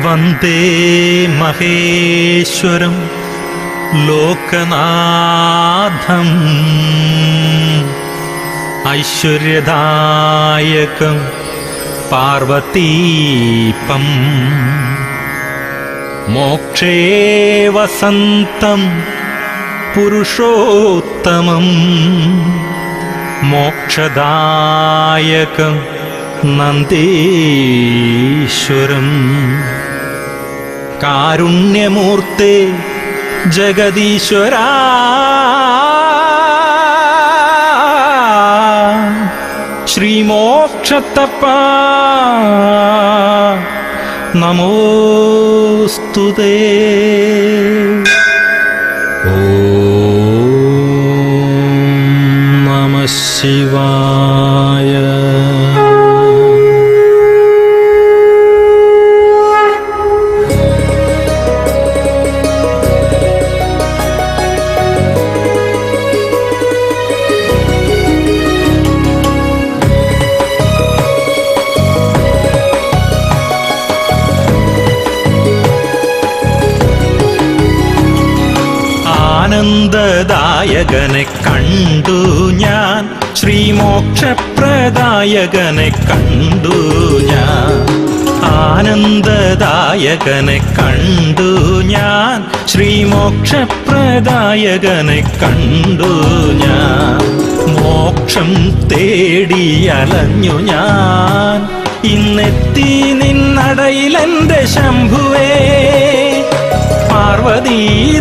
വന്ദേ മഹേശ്വരം ലോകനാഥം. ഐശ്വര്യദായകം പാർവതീപം. മോക്ഷേ വസന്തം പുരുഷോത്തമം. മോക്ഷദായകം നന്ദീശ്വരം. കാരുണ്യമൂർത്തെ ജഗദീശ്വര. ശ്രീമോക്ഷത്തപ്പ. നമോസ്തുതേ ഓ നമ ശിവായ. ആനന്ദദായകനെ കണ്ടു ഞാൻ. ശ്രീമോക്ഷപ്രദായകനെ കണ്ടു ഞാൻ. ആനന്ദദായകനെ കണ്ടു ഞാൻ. ശ്രീമോക്ഷപ്രദായകനെ കണ്ടു ഞാൻ. മോക്ഷം തേടി അലഞ്ഞു ഞാൻ. ഇന്നെത്തി നിന്നടയിലെന്റെ ശംഭുവേ. പാർവതീ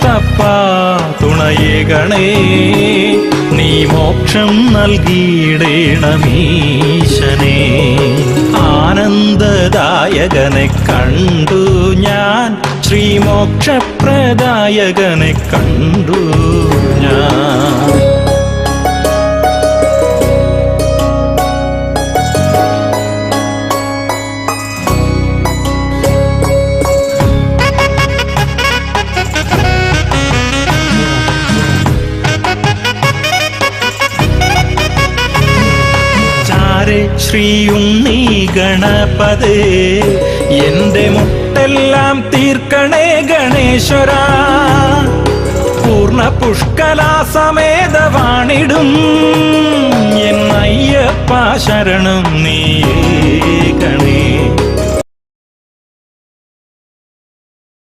മോക്ഷത്തപ്പ തുണയേകണേ നീ മോക്ഷം നൽകിയിടേണമീശനെ. ആനന്ദദായകനെ കണ്ടു ഞാൻ ശ്രീമോക്ഷപ്രദായകനെ കണ്ടു ഞാൻ. ശ്രീയുണ്ണി ഗണപതേ. എന്റെ മുട്ടെല്ലാം തീർക്കണേ ഗണേശ്വര. പൂർണ പുഷ്കലാ സമേതവാണിടും. എന്നയ്യപ്പ ശരണം നീയേ.